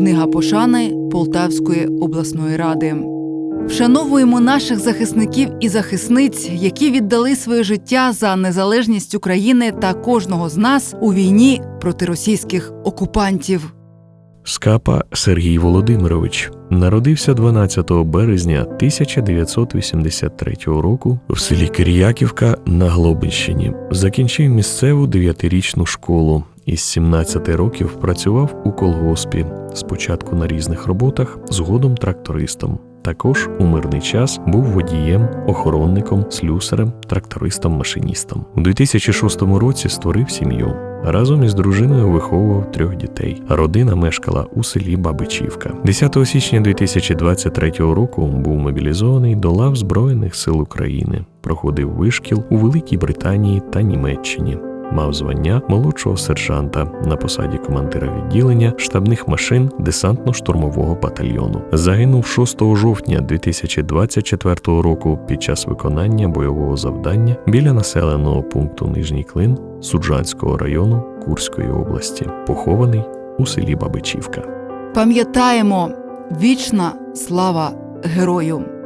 Книга пошани Полтавської обласної ради. Вшановуємо наших захисників і захисниць, які віддали своє життя за незалежність України та кожного з нас у війні проти російських окупантів. Скапа Сергій Володимирович народився 12 березня 1983 року в селі Кир'яківка на Глобищині. Закінчив місцеву дев'ятирічну школу. Із 17 років працював у колгоспі, спочатку на різних роботах, згодом трактористом. Також у мирний час був водієм, охоронником, слюсарем, трактористом-машиністом. У 2006 році створив сім'ю. Разом із дружиною виховував трьох дітей. Родина мешкала у селі Бабичівка. 10 січня 2023 року був мобілізований до лав Збройних сил України. Проходив вишкіл у Великій Британії та Німеччині. Мав звання молодшого сержанта на посаді командира відділення штабних машин десантно-штурмового батальйону. Загинув 6 жовтня 2024 року під час виконання бойового завдання біля населеного пункту Нижній Клин Суджанського району Курської області, похований у селі Бабичівка. Пам'ятаємо вічна слава герою!